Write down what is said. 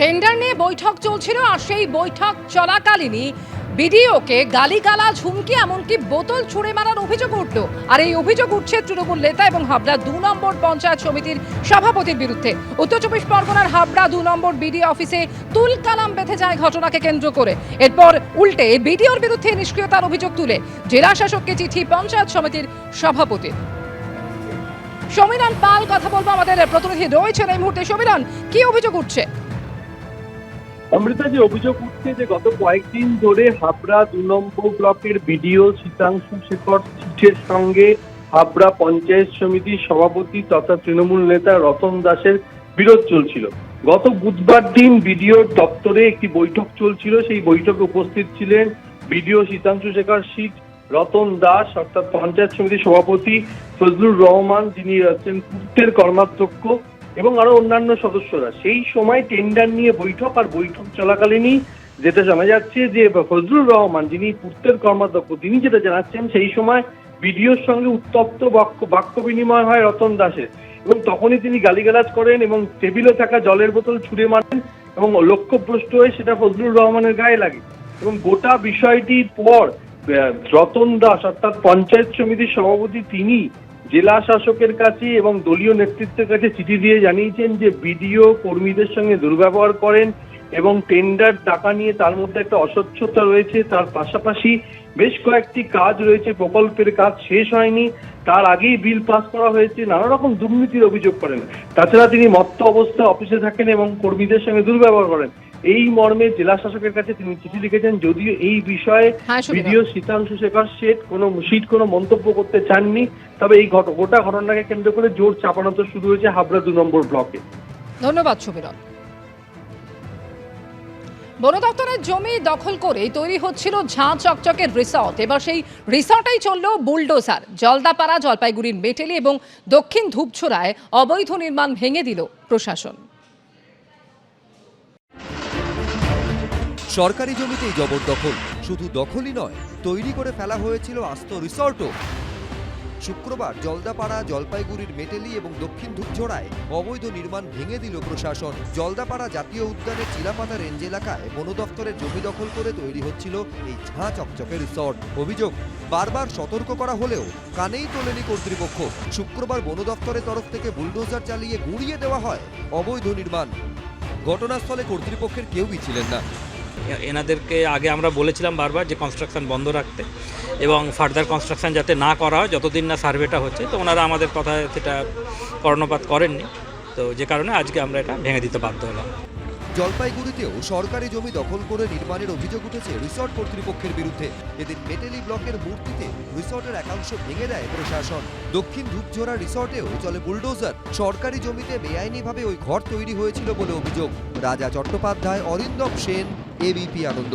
Tender নিয়ে বৈঠক চলছিল আর সেই বৈঠক চলাকালীনই বিডিওকে গালিগালাজ, হুমকি, এমনকি বোতল ছুঁড়ে মারার অভিযোগ উঠল। আর এই অভিযোগ উঠছে তৃণমূল নেতা এবং হাবড়া দু নম্বর পঞ্চায়েত সমিতির সভাপতির বিরুদ্ধে। উত্তর চব্বিশ পরগনার হাবড়া দু নম্বর বিডিও অফিসে তুল কালাম বেঁধে যায় ঘটনাকে কেন্দ্র করে। এরপর উল্টে বিডিওর বিরুদ্ধে নিষ্ক্রিয়তার অভিযোগ তুলে জেলা শাসককে চিঠি পঞ্চায়েত সমিতির সভাপতির। সমীরণ পাল, কথা বলব আমাদের প্রতিনিধি রয়েছেন এই মুহূর্তে। সমীরণ, কি অভিযোগ উঠছে? অমৃতা যে অভিযোগ উঠছে যে গত কয়েকদিন ধরে হাবড়া দু নম্বর ব্লকের বিডিও শীতাংশু শেখর চিঠের সঙ্গে হাবড়া পঞ্চায়েত সমিতির সভাপতি তথা তৃণমূল নেতা রতন দাসের বিরোধ চলছিল। গত বুধবার দিন বিডিওর দপ্তরে একটি বৈঠক চলছিল। সেই বৈঠকে উপস্থিত ছিলেন বিডিও শীতাংশু শেখর শীত রতন দাস, অর্থাৎ পঞ্চায়েত সমিতির সভাপতি ফজলুর রহমান, যিনি আছেন পূর্তের কর্মাধ্যক্ষ এবং আরও অন্যান্য সদস্যরা। সেই সময় টেন্ডার নিয়ে বৈঠক আর বৈঠক চলাকালীনই যেটা জানা যাচ্ছে যে, ফজলুর রহমান যিনি পূর্তের কর্মাধ্যক্ষ, তিনি যেটা জানাচ্ছেন সেই সময় বিডিওর সঙ্গে উত্তপ্ত বাক্য বাক্য বিনিময় হয় রতন দাসের। এবং তখনই তিনি গালিগালাজ করেন এবং টেবিলে থাকা জলের বোতল ছুঁড়ে মারেন এবং লক্ষ্যভ্রষ্ট হয়ে সেটা ফজলুর রহমানের গায়ে লাগে। এবং গোটা বিষয়টির পর রতন দাস অর্থাৎ পঞ্চায়েত সমিতির সভাপতি তিনি জেলা শাসকের কাছে এবং দলীয় নেতৃত্বের কাছে চিঠি দিয়ে জানিয়েছেন যে বিডিও কর্মীদের সঙ্গে দুর্ব্যবহার করেন এবং টেন্ডার টাকা নিয়ে তার মধ্যে একটা অস্বচ্ছতা রয়েছে। তার পাশাপাশি বেশ কয়েকটি কাজ রয়েছে, প্রকল্পের কাজ শেষ হয়নি। তার আগেই বিল পাস করা হয়েছে, নানা রকম দুর্নীতির অভিযোগ করেন। তাছাড়া তিনি মত্ত অবস্থায় অফিসে থাকেন এবং কর্মীদের সঙ্গে দুর্ব্যবহার করেন। এই মর্মে জেলা শাসকের কাছে তিনি চিঠি লিখেছেন যদিও এই বিষয়ে হ্যাঁ সুবিধা। ভিডিও শীতাংশু শেখর শেঠ কোনো শীত কোনো মন্তব্য করতে চাননি। তবে এই গোটা ঘটনাকে কেন্দ্র করে জোর চাপানো তো শুরু হয়েছে হাবড়া দু নম্বর ব্লকে। ধন্যবাদ সমীরণ বন দপ্তরের জমি দখল করে তৈরি হচ্ছিল ঝাঁ চকচকের রিসর্ট। এবার সেই রিসর্টেই চলল বুলডোজার। জলদাপাড়া জলপাইগুড়ির মেটেলি এবং দক্ষিণ ধূপছড়ায় অবৈধ নির্মাণ ভেঙে দিল প্রশাসন। সরকারি জমিতেই জবরদখল। শুধু দখলই নয়, তৈরি করে ফেলা হয়েছিল আস্ত রিসর্টও। শুক্রবার জলদাপাড়া জলপাইগুড়ির মেটেলি এবং দক্ষিণ ধূপঝোড়ায় অবৈধ নির্মাণ ভেঙে দিল প্রশাসন। জলদাপাড়া জাতীয় উদ্যানের চিলাপাতা রেঞ্জ এলাকায় বন দফতরের জমি দখল করে তৈরি হচ্ছিল এই ঝাঁ চকচকে রিসর্ট। অভিযোগ, বারবার সতর্ক করা হলেও কানেই তোলেনি কর্তৃপক্ষ। শুক্রবার বন দফতরের তরফ থেকে বুলডোজার চালিয়ে গুঁড়িয়ে দেওয়া হয় অবৈধ নির্মাণ। ঘটনাস্থলে কর্তৃপক্ষের কেউই ছিলেন না। এনাদেরকে আগে আমরা বলেছিলাম বারবার যে কনস্ট্রাকশন বন্ধ রাখতে এবং ফার্দার কনস্ট্রাকশন যাতে না করা হয়, যতদিন না সার্ভেটা হচ্ছে, তো ওনারা আমাদের কথায় সেটা কর্ণপাত করেননি। তো যে কারণে আজকে আমরা এটা ভেঙে দিতে বাধ্য হলাম। জলপাইগুড়িতেও সরকারি জমি দখল করে নির্মাণের অভিযোগ উঠেছে রিসর্ট কর্তৃপক্ষের বিরুদ্ধে। এদিন মেটেলি ব্লকের মূর্তিতে রিসর্টের একাংশ ভেঙে দেয় প্রশাসন। দক্ষিণ ধূপঝোড়া রিসর্টেও চলে বুলডোজার সরকারি জমিতে বেআইনিভাবে ওই ঘর তৈরি হয়েছিল বলে অভিযোগ। রাজা চট্টোপাধ্যায়, অরিন্দম সেন এবিপি আনন্দ।